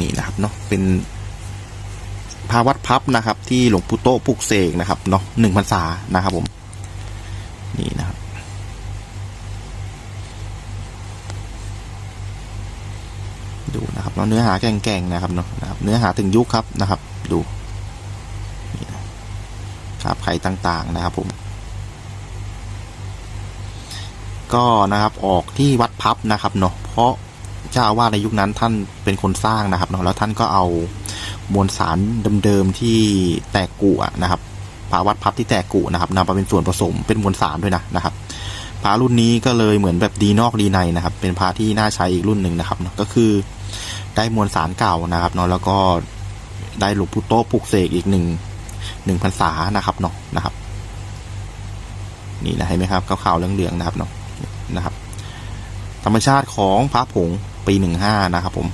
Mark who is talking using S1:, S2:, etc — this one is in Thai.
S1: นี่นะครับเนาะเป็นพาวัดพับนะครับ ที่หลวงปู่โตะปลุกเสกนะครับเนาะหนึ่งพรรษานะครับผม นี่นะครับดูนะครับเนาะเนื้อหาแก่งๆนะครับเนาะนะครับ เนื้อหาถึงยุคครับนะครับ ดูครับไข่ต่างๆนะครับผม ก็นะครับออกที่วัดพับนะครับเนาะเพราะ เจ้าอาวาสในยุคนั้นท่านเป็นคนสร้างนะครับเนาะแล้วท่านก็เอามวลสารเดิมๆที่แตกกุอะนะครับพระวัดพับที่แตกกุนะครับนำมาเป็นส่วนผสมเป็นมวลสารด้วยนะนะครับพระรุ่นนี้ก็เลยเหมือนแบบดีนอกดีในนะครับ เป็นพระที่น่าใช้อีกรุ่นหนึ่งนะครับเนาะก็คือได้มวลสารเก่านะครับเนาะแล้วก็ได้หลวงปู่โตปลุกเสกอีกหนึ่งหนึ่งพรรษานะครับเนาะนะครับ นี่นะเห็นไหมครับขาวๆเหลืองๆนะครับเนาะนะครับ ธรรมชาติของพระผงปีหนึ่งห้านะครับผม